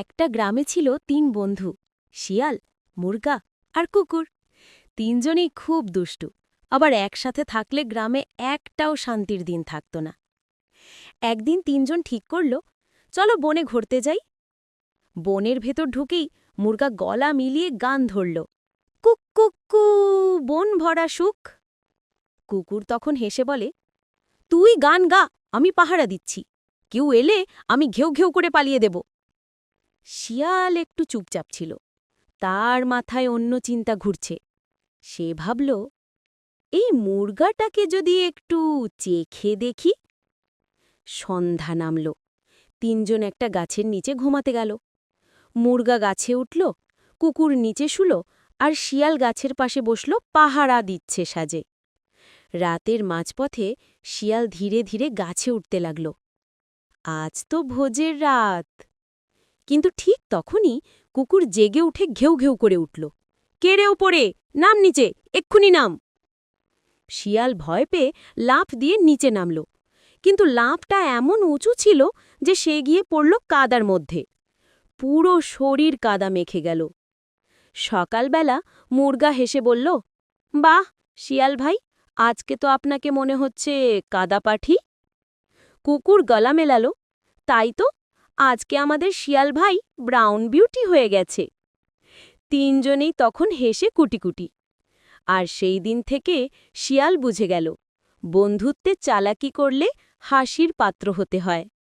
একটা গ্রামে ছিল তিন বন্ধু, শিয়াল, মুরগা আর কুকুর। তিনজনেই খুব দুষ্টু, আবার একসাথে থাকলে গ্রামে একটাও শান্তির দিন থাকত না। একদিন তিনজন ঠিক করল, চলো বনে ঘুরতে যাই। বনের ভেতর ঢুকেই মুরগা গলা মিলিয়ে গান ধরল, কুক কুক, কু, বন ভরা সুখ। কুকুর তখন হেসে বলে, তুই গান গা, আমি পাহারা দিচ্ছি। কেউ এলে আমি ঘেউ ঘেউ করে পালিয়ে দেব। শিয়াল একটু চুপচাপ ছিল। তার মাথায় অন্য চিন্তা ঘুরছে। সে ভাবল, এই মুরগাটাকে যদি একটু চেখে দেখি? সন্ধ্যা নামল। তিনজন একটা গাছের নিচে ঘুমাতে গেল। মুরগা গাছে উঠল, কুকুর নিচে শুল আর শিয়াল গাছের পাশে বসল, পাহারা দিচ্ছে সাজে। রাতের মাঝপথে শিয়াল ধীরে ধীরে গাছে উঠতে লাগল। আজ তো ভোজের রাত। কিন্তু ঠিক তখনই কুকুর জেগে উঠে ঘেউ ঘেউ করে উঠল। কেড়ে ওপরে নাম নিচে, এক্ষুনি নাম! শিয়াল ভয় পেয়ে লাফ দিয়ে নিচে নামল। কিন্তু লাফটা এমন উঁচু ছিল যে সে গিয়ে পড়ল কাদার মধ্যে। পুরো শরীর কাদা মেখে গেল। সকালবেলা মুরগা হেসে বলল, বাহ, শিয়াল ভাই, আজকে তো আপনাকে মনে হচ্ছে কাদা পাঠি। কুকুর গলা মেলালো, তাই তো আজকে আমাদের শিয়াল ভাই ব্রাউন বিউটি হয়ে গেছে। তিনজনেই তখন হেসে কুটিকুটি। আর সেই দিন থেকে শিয়াল বুঝে গেল, বন্ধুত্বে চালাকি করলে হাসির পাত্র হতে হয়।